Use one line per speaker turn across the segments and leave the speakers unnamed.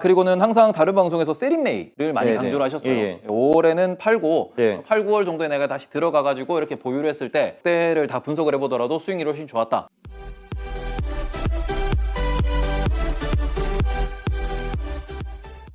그리고는 항상 다른 방송에서 세린메이를 많이
네,
강조를
네.
하셨어요.
예, 예.
올해는 팔고
네.
8, 9월 정도에 내가 다시 들어가가지고 이렇게 보유를 했을 때 그때를 다 분석을 해보더라도 수익률이 훨씬 좋았다.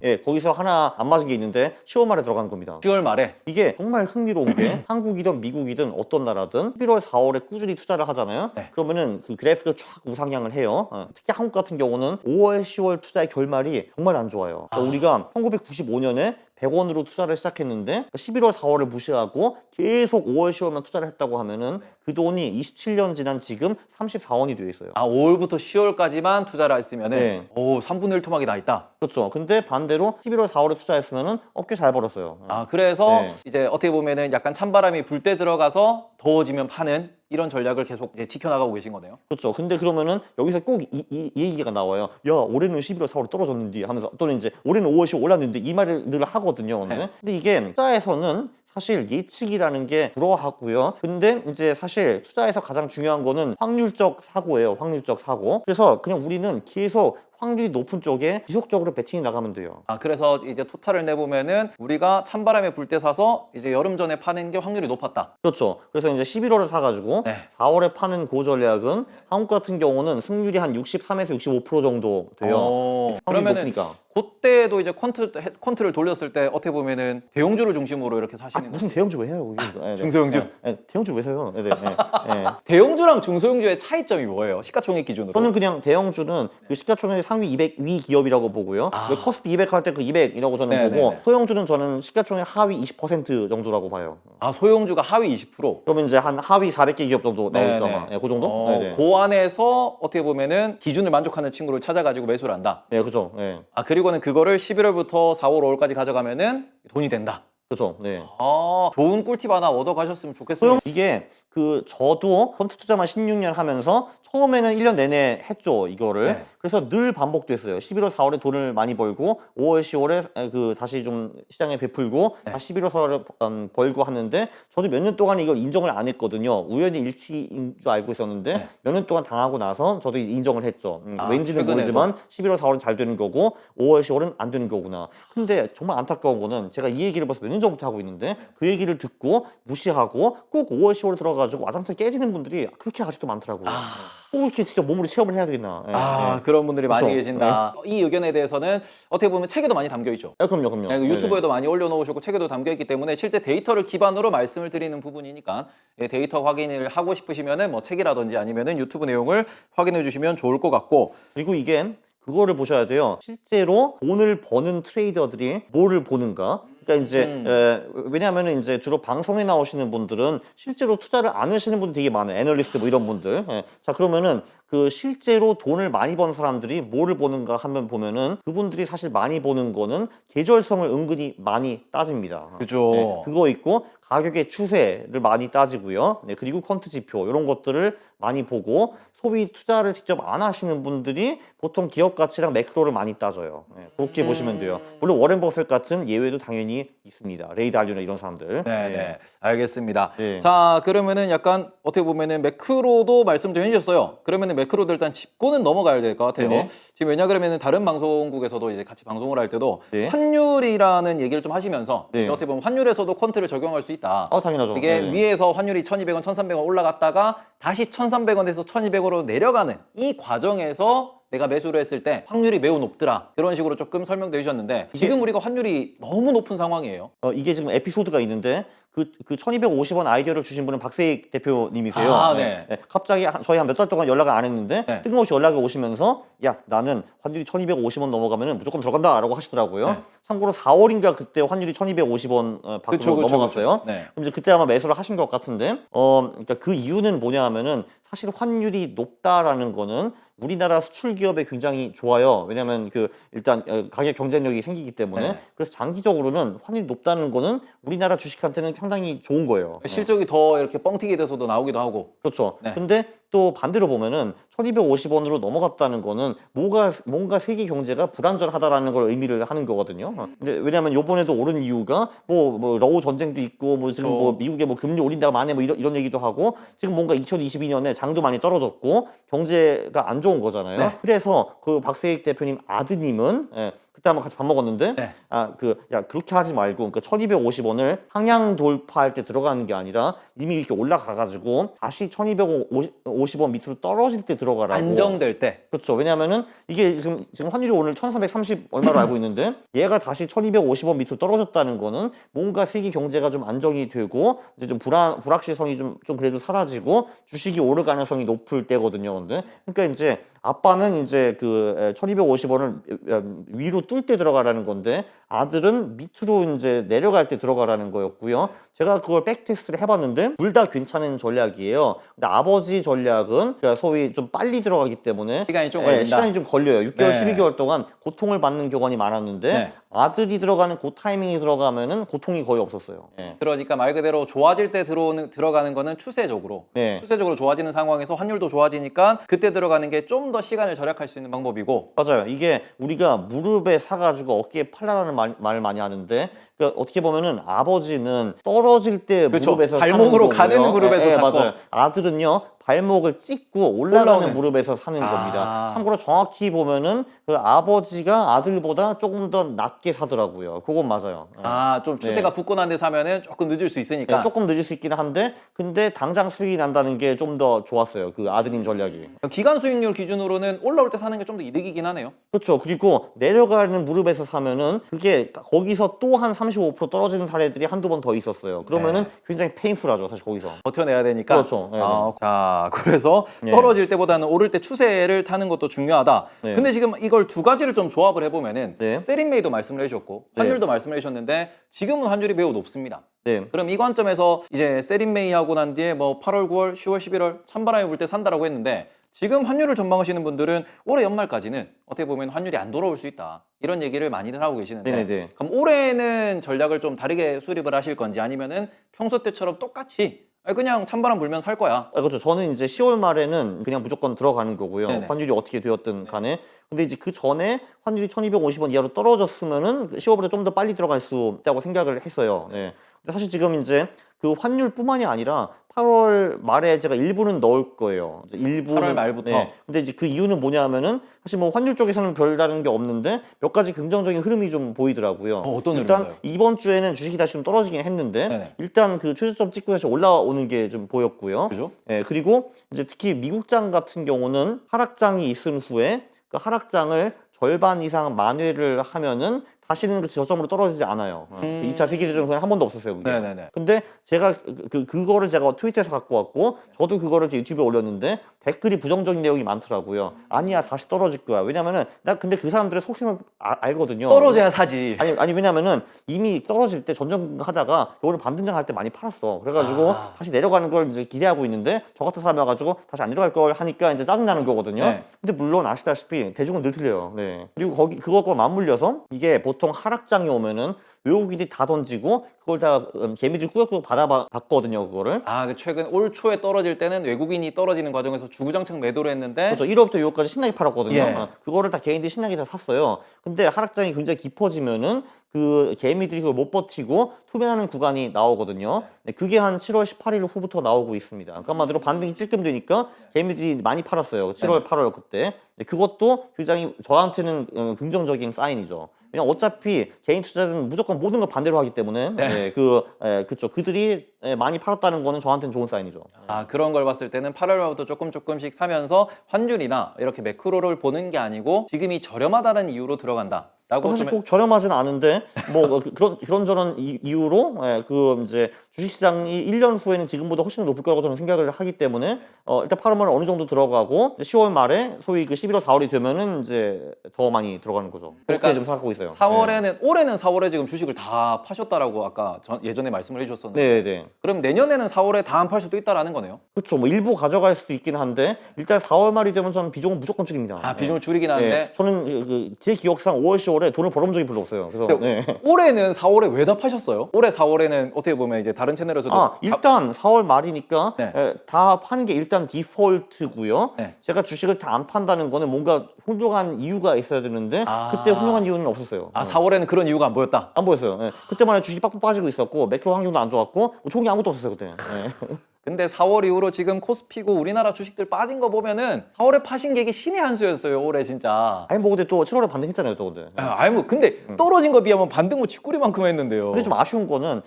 예, 거기서 하나 안 맞은 게 있는데 10월 말에 들어간 겁니다.
10월 말에
이게 정말 흥미로운 게 한국이든 미국이든 어떤 나라든 11월, 4월에 꾸준히 투자를 하잖아요.
네.
그러면은 그 그래프가 쫙 우상향을 해요. 어, 특히 한국 같은 경우는 5월, 10월 투자의 결말이 정말 안 좋아요. 그러니까
아.
우리가 1995년에 100원으로 투자를 시작했는데 11월, 4월을 무시하고 계속 5월, 10월만 투자를 했다고 하면은 그 돈이 27년 지난 지금 34원이 되어 있어요.
아 5월부터 10월까지만 투자를 했으면은
네.
오 3분의 1 토막이 나 있다.
그렇죠. 근데 반대로 11월, 4월에 투자했으면은 어깨 잘 벌었어요.
아 그래서
네.
이제 어떻게 보면은 약간 찬바람이 불 때 들어가서 더워지면 파는 이런 전략을 계속 이제 지켜나가고 계신 거네요.
그렇죠. 근데 그러면은 여기서 꼭이이 얘기가 나와요. 야, 올해는 11월 4월 떨어졌는데 하면서 또는 이제 올해는 5월 10월 올랐는데 이 말을 늘 하거든요.
네.
근데 이게 투자에서는 사실 예측이라는 게 불허하고요. 근데 이제 사실 투자에서 가장 중요한 거는 확률적 사고예요. 확률적 사고. 그래서 그냥 우리는 계속 확률이 높은 쪽에 지속적으로 배팅이 나가면 돼요.
아 그래서 이제 토탈을 내보면은 우리가 찬바람에 불 때 사서 이제 여름 전에 파는 게 확률이 높았다.
그렇죠. 그래서 이제 11월에 사가지고
네.
4월에 파는 그 전략은 한국 같은 경우는 승률이 한 63에서 65% 정도 돼요.
어, 그러면은
높으니까.
그때도 이제 콘트 콘트를 돌렸을 때 어떻게 보면은 대형주를 중심으로 이렇게
아,
사시는
무슨 대형주 왜 해요? 거기? 네, 네.
중소형주?
네, 네, 대형주 왜 사요? 네, 네, 네, 네.
대형주랑 중소형주의 차이점이 뭐예요? 시가총액 기준으로?
저는 그냥 대형주는 그 시가총액 상위 200 위 기업이라고 보고요.
아.
왜 커스피 200 할 때 그 200이라고 저는
네,
보고
네, 네.
소형주는 저는 시가총액 하위 20% 정도라고 봐요.
아 소형주가 하위 20%.
그러면 이제 한 하위 400개 기업 정도 나오죠. 아마. 네, 그 정도?
어,
네, 네.
그 안에서 어떻게 보면은 기준을 만족하는 친구를 찾아가지고 매수를 한다.
네, 그죠. 네,
아 그리고는 그거를 11월부터 4월, 5월까지 가져가면은 돈이 된다.
그죠. 네.
아 좋은 꿀팁 하나 얻어 가셨으면 좋겠어요.
소형 이게 그 저도 펀드 투자만 16년 하면서 처음에는 1년 내내 했죠 이거를
네.
그래서 늘 반복됐어요 11월 4월에 돈을 많이 벌고 5월 10월에 그 다시 좀 시장에 베풀고
네.
다시 11월 4월에 음, 벌고 하는데 저도 몇 년 동안 이걸 인정을 안 했거든요 우연히 일치인 줄 알고 있었는데
네.
몇년 동안 당하고 나서 저도 인정을 했죠 음,
아,
왠지는. 모르지만 11월 4월은 잘 되는 거고 5월 10월은 안 되는 거구나 근데 정말 안타까운 거는 제가 이 얘기를 벌써 몇 년 전부터 하고 있는데 그 얘기를 듣고 무시하고 꼭 5월 10월에 들어가 지고 와장창 깨지는 분들이 그렇게 아직도 많더라고요
아.
꼭 이렇게 직접 몸으로 체험을 해야 되겠나 예,
아
예.
그런 분들이 많이
그래서,
계신다. 이 의견에 대해서는 어떻게 보면 책에도 많이 담겨 있죠.
아, 그럼요 그럼요
네, 그
네네.
유튜브에도 많이 올려놓으셨고 책에도 담겨 있기 때문에 실제 데이터를 기반으로 말씀을 드리는 부분이니까 예, 데이터 확인을 하고 싶으시면은 뭐 책이라든지 아니면은 유튜브 내용을 확인해 주시면 좋을 것 같고
그리고 이게 그거를 보셔야 돼요. 실제로 돈을 버는 트레이더들이 뭐를 보는가? 그러니까 이제
음.
에, 왜냐하면 이제 주로 방송에 나오시는 분들은 실제로 투자를 안 하시는 분들 되게 많아요. 애널리스트 뭐 이런 분들. 예. 자 그러면은 그 실제로 돈을 많이 버는 사람들이 뭐를 보는가 하면 보면은 그분들이 사실 많이 보는 거는 계절성을 은근히 많이 따집니다.
그죠.
네, 그거 있고 가격의 추세를 많이 따지고요. 네, 그리고 퀀트 지표 이런 것들을 많이 보고 소비 투자를 직접 안 하시는 분들이 보통 기업 가치랑 매크로를 많이 따져요. 네, 그렇게
음.
보시면 돼요. 물론 워렌 버핏 같은 예외도 당연히 있습니다. 레이 달리나 이런 사람들.
네, 네. 알겠습니다.
네.
자, 그러면은 약간 어떻게 보면은 매크로도 말씀 좀 해주셨어요. 그러면은 매크로도 일단 짚고는 넘어가야 될 것 같아요.
네네.
지금 왜냐 그러면은 다른 방송국에서도 이제 같이 방송을 할 때도
네.
환율이라는 얘기를 좀 하시면서
네.
이제 어떻게 보면 환율에서도 퀀트를 적용할 수 있다.
아 당연하죠.
이게
네.
위에서 환율이 1,200원, 1,300원 올라갔다가 다시 1,300원에서 1,200원으로 내려가는 이 과정에서 내가 매수를 했을 때 확률이 매우 높더라. 그런 식으로 조금 설명돼 주셨는데 지금 우리가 환율이 너무 높은 상황이에요.
어, 이게 지금 에피소드가 있는데 그, 그 1250원 아이디어를 주신 분은 박세익 대표님이세요.
아, 네.
갑자기 한- 저희 한 몇 달 동안 연락을 안 했는데
네.
뜬금없이 연락이 오시면서 야 나는 환율이 1250원 넘어가면 무조건 들어간다 라고 하시더라고요.
네.
참고로 4월인가 그때 환율이 1250원 어, 밖으로
그쵸, 그쵸,
넘어갔어요.
그쵸. 네.
그럼 이제 그때 아마 매수를 하신 것 같은데 어 그러니까 그 이유는 뭐냐 하면은 사실 환율이 높다라는 거는 우리나라 수출 기업에 굉장히 좋아요. 왜냐하면 그 일단 어, 가격 경쟁력이 생기기 때문에
네.
그래서 장기적으로는 환율이 높다는 거는 우리나라 주식한테는 상당히 좋은 거예요.
실적이 더 이렇게 뻥튀기 돼서도 나오기도 하고.
그렇죠.
네.
근데 또 반대로 보면은 1250원으로 넘어갔다는 거는 뭐가 뭔가 세계 경제가 불안전하다라는 걸 의미를 하는 거거든요. 어. 근데 왜냐하면 요번에도 오른 이유가 뭐, 뭐 러우 전쟁도 있고 뭐 지금
그렇죠.
뭐 미국에 뭐 금리 올린다가 만에 뭐 이런, 이런 얘기도 하고 지금 뭔가 2022년에 장도 많이 떨어졌고 경제가 안 좋은 거잖아요.
네.
그래서 그 박세익 대표님 아드님은 예, 그때 한번 같이 밥 먹었는데
네.
아 그 야 그렇게 하지 말고 그러니까 1250원을 상향 돌파할 때 들어가는 게 아니라 이미 이렇게 올라가 가지고 다시 1250원 밑으로 떨어질 때 들어가라고
안정될 때
그렇죠. 왜냐하면은 이게 지금 지금 환율이 오늘 1,330 얼마로 알고 있는데 얘가 다시 1,250원 밑으로 떨어졌다는 거는 뭔가 세계 경제가 좀 안정이 되고 이제 좀 불안 불확실성이 좀 좀 그래도 사라지고 주식이 오를 가능성이 높을 때거든요. 근데 그러니까 이제 아빠는 이제 그 1,250원을 위로 뚫때 들어가라는 건데 아들은 밑으로 이제 내려갈 때 들어가라는 거였고요. 제가 그걸 백테스트를 해봤는데 둘 다 괜찮은 전략이에요. 근데 아버지 전략은 그러니까 소위 좀 빨리 들어가기 때문에
시간이 좀
예,
걸린다.
시간이 좀 걸려요. 6개월,
네.
12개월 동안 고통을 받는 경우가 많았는데
네.
아들이 들어가는 그 타이밍이 들어가면은 고통이 거의 없었어요. 예.
그러니까 말 그대로 좋아질 때 들어오는 들어가는 거는 추세적으로
네.
추세적으로 좋아지는 상황에서 환율도 좋아지니까 그때 들어가는 게 좀 더 시간을 절약할 수 있는 방법이고
맞아요. 이게 우리가 무릎에 사가지고 어깨에 팔라라는 말, 말 많이 하는데 그러니까 어떻게 보면은 아버지는 떨어질 때
그렇죠.
무릎에서
발목으로
사는 거고요.
가는 무릎에서
예, 예,
샀고.
맞아요. 아들은요 발목을 찍고 올라가는
올라오는.
무릎에서 사는
아.
겁니다. 참고로 정확히 보면은 그 아버지가 아들보다 조금 더 낮게 사더라고요. 그건 맞아요. 예.
아 좀 추세가 붙고 난데 사면은 조금 늦을 수 있으니까
네, 조금 늦을 수 있기는 한데 근데 당장 수익이 난다는 게 좀 더 좋았어요. 그 아드님 전략이.
기간 수익률 기준으로는 올라올 때 사는 게 좀 더 이득이긴 하네요.
그렇죠. 그리고 내려가는 무릎에서 사면은 그게 거기서 또 한35% 떨어지는 사례들이 한두 번 더 있었어요. 그러면은 굉장히 페인풀하죠. 사실 거기서.
버텨내야 되니까.
그렇죠. 네,
아, 자, 그래서
네.
떨어질 때보다는 오를 때 추세를 타는 것도 중요하다.
네.
근데 지금 이걸 두 가지를 좀 조합을 해보면은
네.
세린메이도 말씀을 해주셨고
네.
환율도 말씀을 해주셨는데 지금은 환율이 매우 높습니다.
네.
그럼 이 관점에서 이제 세린메이 하고 난 뒤에 뭐 8월, 9월, 10월, 11월 찬바람이 불 때 산다라고 했는데 지금 환율을 전망하시는 분들은 올해 연말까지는 어떻게 보면 환율이 안 돌아올 수 있다. 이런 얘기를 많이들 하고 계시는데
네네네.
그럼 올해는 전략을 좀 다르게 수립을 하실 건지 아니면은 평소 때처럼 똑같이 그냥 찬바람 불면 살 거야.
아, 그렇죠. 저는 이제 10월 말에는 그냥 무조건 들어가는 거고요.
네네.
환율이 어떻게 되었든 간에. 근데 이제 그 전에 환율이 1250원 이하로 떨어졌으면은 10월보다 좀 더 빨리 들어갈 수 있다고 생각을 했어요. 네. 근데 사실 지금 이제 그 환율뿐만이 아니라 8월 말에 제가 일부는 넣을 거예요. 일부는
8월 말부터.
네. 근데 이제 그 이유는 뭐냐면은 사실 뭐 환율 쪽에서는 별다른 게 없는데 몇 가지 긍정적인 흐름이 좀 보이더라고요.
어, 어떤
일단
흐름인가요?
이번 주에는 주식이 다시 좀 떨어지긴 했는데
네네.
일단 그 최저점 찍고 다시 올라오는 게 좀 보였고요.
그죠?
예, 그리고 이제 특히 미국장 같은 경우는 하락장이 있은 후에 그 하락장을 절반 이상 만회를 하면은 다시는 그 저점으로 떨어지지 않아요. 어,
음.
2차 세계대전은 한 번도 없었어요. 그게.
네네네.
근데 제가 그, 그- 그거를 제가 트위터에서 갖고 왔고 저도 그거를 제 유튜브에 올렸는데 댓글이 부정적인 내용이 많더라고요. 아니야 다시 떨어질 거야. 왜냐면은 나 근데 그 사람들의 속심을 아- 알거든요.
떨어져야 사지.
아니 아니 왜냐면은 이미 떨어질 때 전전 하다가 요거를 반등장 할 때 많이 팔았어. 그래가지고
아.
다시 내려가는 걸 이제 기대하고 있는데 저 같은 사람이 와가지고 다시 안 내려갈 걸 하니까 이제 짜증 나는 거거든요.
네.
근데 물론 아시다시피 대중은 늘 틀려요. 네. 그리고 거기 그것과 맞물려서 이게 보통 하락장이 오면은 외국인이 다 던지고 그걸 다 음, 개미들이 꾸역꾸역 받아봤거든요. 그거를.
아, 그 최근 올 초에 떨어질 때는 외국인이 떨어지는 과정에서 주구장창 매도를 했는데
그렇죠. 1월부터 6월까지 신나게 팔았거든요.
예.
어, 그거를 다 개인들이 신나게 다 샀어요. 근데 하락장이 굉장히 깊어지면은 그 개미들이 그걸 못 버티고 투매하는 구간이 나오거든요. 네, 그게 한 7월 18일 후부터 나오고 있습니다. 그러니까 한마디로 반등이 찔끔되니까 개미들이 많이 팔았어요. 7월, 8월 그때. 네, 그것도 굉장히 저한테는 어, 긍정적인 사인이죠. 왜냐 어차피 개인 투자자는 무조건 모든 걸 반대로 하기 때문에
네.
네, 그 예, 그쵸 그들이 예, 많이 팔았다는 거는 저한테는 좋은 사인이죠.
아 그런 걸 봤을 때는 8월부터 조금 조금씩 사면서 환율이나 이렇게 매크로를 보는 게 아니고 지금이 저렴하다는 이유로 들어간다. 라고
사실
좀
꼭 저렴하진 않은데 뭐 그- 그런 그런 저런 이- 이유로 예, 그 이제 주식시장이 1년 후에는 지금보다 훨씬 높을 거라고 저는 생각을 하기 때문에 어, 일단 8월은 어느 정도 들어가고 10월 말에 소위 그 11월 4월이 되면은 이제 더 많이 들어가는 거죠.
그러니까
지금 생각하고 있어요.
4월에는 올해는 4월에 지금 주식을 다 파셨다라고 아까 전- 예전에 말씀을 해주셨었는데
네, 네.
그럼 내년에는 4월에 다 안 팔 수도 있다라는 거네요.
그렇죠. 뭐 일부 가져갈 수도 있긴 한데 일단 4월 말이 되면 저는 비중은 무조건 줄입니다.
아 비중을
네.
줄이긴
네.
하는데
저는 그- 그 제 기억상 5월, 10월에 돈을 벌어본 적이 별로 없어요. 그래서 네.
올해는 4월에 왜 다 파셨어요? 올해 4월에는 어떻게 보면 이제 다른 채널에서도
아 일단 4월 말이니까
네.
에, 다 파는 게 일단 디폴트고요.
네.
제가 주식을 다 안 판다는 거는 뭔가 훌륭한 이유가 있어야 되는데
아.
그때 훌륭한 이유는 없었어요.
아
어.
4월에는 그런 이유가 안 보였다.
안 보였어요. 예. 그때만 해도 주식이 빡빡 빠지고 있었고 매크로 환경도 안 좋았고 뭐 좋은 게 아무것도 없었어요 그때. 예.
근데 4월 이후로 지금 코스피고 우리나라 주식들 빠진 거 보면은 4월에 파신 게 이게 신의 한 수였어요 올해 진짜.
아니 뭐 근데 또 7월에 반등했잖아요 또 근데. 예.
아, 아니 뭐 근데 떨어진 거 비하면 반등 뭐 쥐꼬리만큼 했는데요.
근데 좀 아쉬운 거는